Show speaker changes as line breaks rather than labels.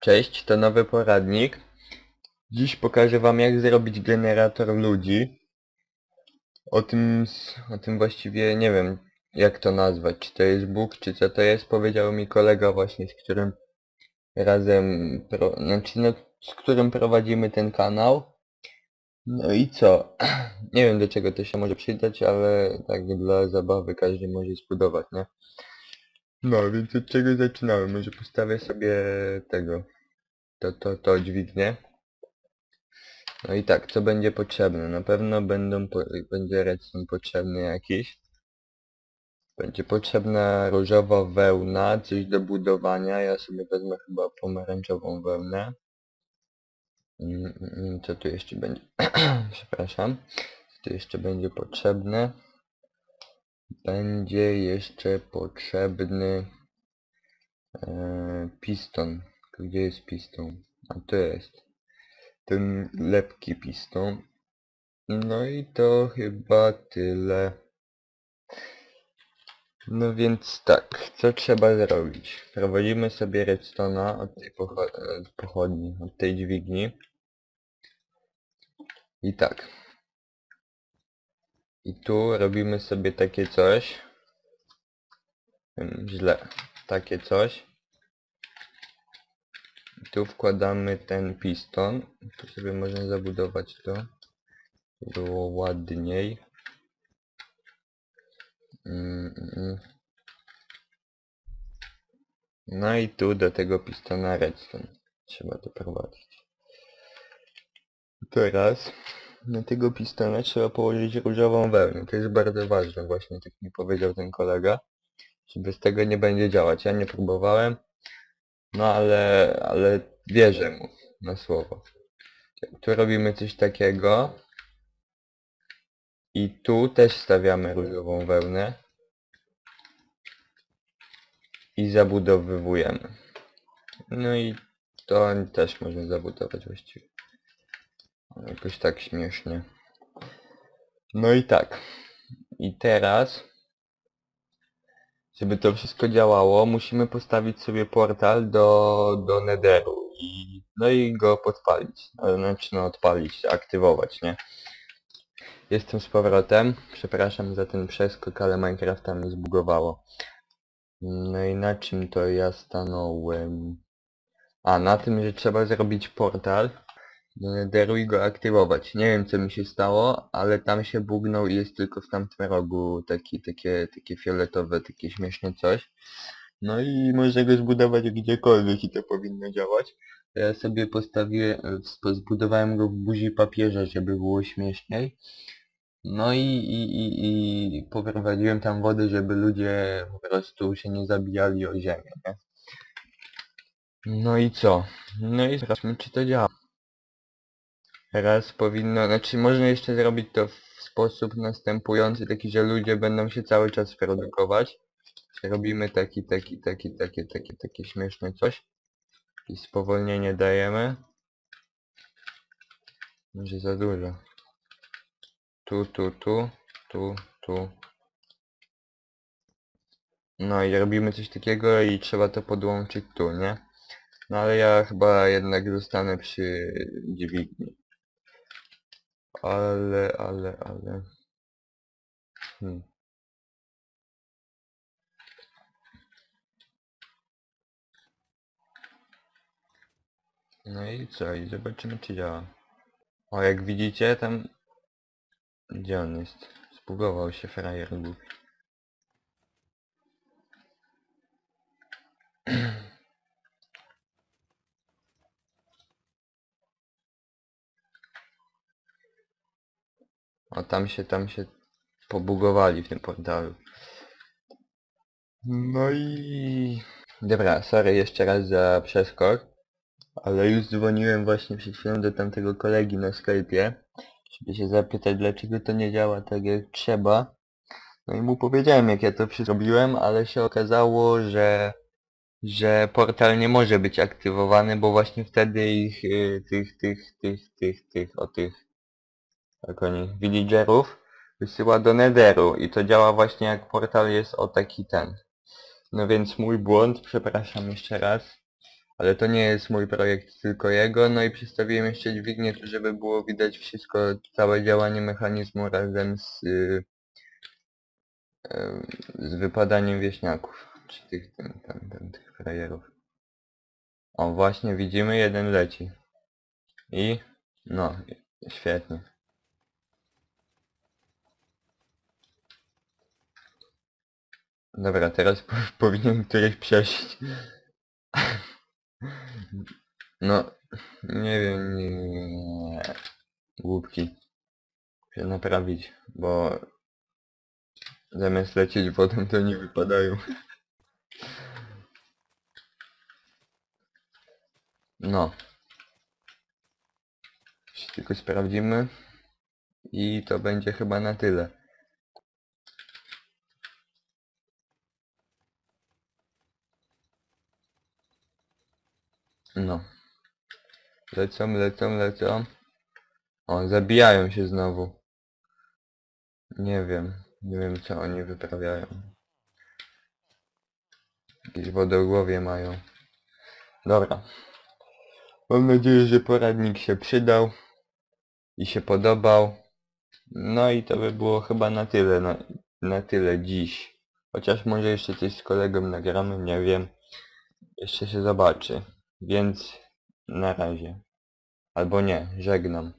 Cześć, to nowy poradnik. Dziś pokażę wam jak zrobić generator ludzi. O tym, o tym właściwie nie wiem jak to nazwać, czy to jest Bóg, czy co to jest, powiedział mi kolega właśnie, z którym razem, pro, znaczy no, z którym prowadzimy ten kanał. No i co? Nie wiem do czego to się może przydać, ale tak dla zabawy każdy może zbudować, nie? No, więc od czego zaczynamy? Może postawię sobie tego, to, to, to dźwignię. No i tak, co będzie potrzebne? Na pewno będą, po, będzie redstone potrzebny jakiś. Będzie potrzebna różowa wełna, coś do budowania. Ja sobie wezmę chyba pomarańczową wełnę. Mm, mm, Co tu jeszcze będzie? Przepraszam. Co tu jeszcze będzie potrzebne? Będzie jeszcze potrzebny e, piston. Gdzie jest piston? A to jest. Ten lepki piston. No i to chyba tyle. No więc tak, co trzeba zrobić? Prowadzimy sobie redstone'a od tej pocho pochodni, od tej dźwigni. I tak. I tu robimy sobie takie coś. Źle. Takie coś. I tu wkładamy ten piston. Tu sobie można zabudować to. Było ładniej. No i tu do tego pistona redstone. Trzeba to prowadzić. Teraz na tego pistona trzeba położyć różową wełnę. To jest bardzo ważne właśnie, tak mi powiedział ten kolega. Że bez tego nie będzie działać. Ja nie próbowałem. No ale, ale wierzę mu na słowo. Tu robimy coś takiego. I tu też stawiamy różową wełnę. I zabudowywujemy. No i to też można zabudować właściwie. Jakoś tak śmiesznie. No i tak. I teraz, żeby to wszystko działało, musimy postawić sobie portal do, do Netheru. I, no i go podpalić. Znaczy no odpalić, aktywować, nie? Jestem z powrotem. Przepraszam za ten przeskok, ale Minecrafta mi zbugowało. No i na czym to ja stanąłem? A, na tym, że trzeba zrobić portal do Netheru i go aktywować. Nie wiem co mi się stało, ale tam się bugnął i jest tylko w tamtym rogu taki, takie, takie fioletowe, takie śmieszne coś. No i można go zbudować gdziekolwiek i to powinno działać. Ja sobie postawiłem, zbudowałem go w buzi papieża, żeby było śmieszniej. No i, i, i, i poprowadziłem tam wodę, żeby ludzie po prostu się nie zabijali o ziemię, nie? No i co? No i sprawdźmy czy to działa. Teraz powinno, znaczy można jeszcze zrobić to w sposób następujący, taki, że ludzie będą się cały czas produkować. Robimy taki, taki, taki, takie, takie, takie śmieszne coś. I spowolnienie dajemy. Może za dużo. Tu, tu, tu, tu, tu. No i robimy coś takiego i trzeba to podłączyć tu, nie? No ale ja chyba jednak zostanę przy dźwigni. Ale, ale, ale... Hmm. No i co? I zobaczymy czy działa. O, jak widzicie tam... Gdzie on jest? Zbugował się frajer głupi. O, tam się, tam się pobugowali w tym portalu. No i... Dobra, sorry jeszcze raz za przeskok. Ale już dzwoniłem właśnie przed chwilą do tamtego kolegi na Skype'ie, żeby się zapytać dlaczego to nie działa tak jak trzeba. No i mu powiedziałem jak ja to zrobiłem, ale się okazało, że że portal nie może być aktywowany, bo właśnie wtedy ich y, tych, tych, tych, tych, tych, o tych jak oni, villagerów wysyła do Netheru i to działa właśnie jak portal jest o taki ten. No więc mój błąd, przepraszam jeszcze raz. Ale to nie jest mój projekt, tylko jego. No i przedstawiłem jeszcze dźwignię, żeby było widać wszystko, całe działanie mechanizmu razem z, y, em, z wypadaniem wieśniaków. Czy tych, tym, tam, tam, tych frajerów. O, właśnie widzimy, jeden leci. I, no, świetnie. Dobra, teraz po, powinien któryś przejść. No, nie wiem, nie, nie. Głupki. Się naprawić, bo zamiast lecieć wodą to nie wypadają. No. Tylko sprawdzimy. I to będzie chyba na tyle. No. Lecą, lecą, lecą. O, zabijają się znowu. Nie wiem. Nie wiem co oni wyprawiają. Jakieś wodogłowie mają. Dobra. Mam nadzieję, że poradnik się przydał. I się podobał. No i to by było chyba na tyle, na, na tyle dziś. Chociaż może jeszcze coś z kolegą nagramy, nie wiem. Jeszcze się zobaczy. Więc na razie. Albo nie, żegnam.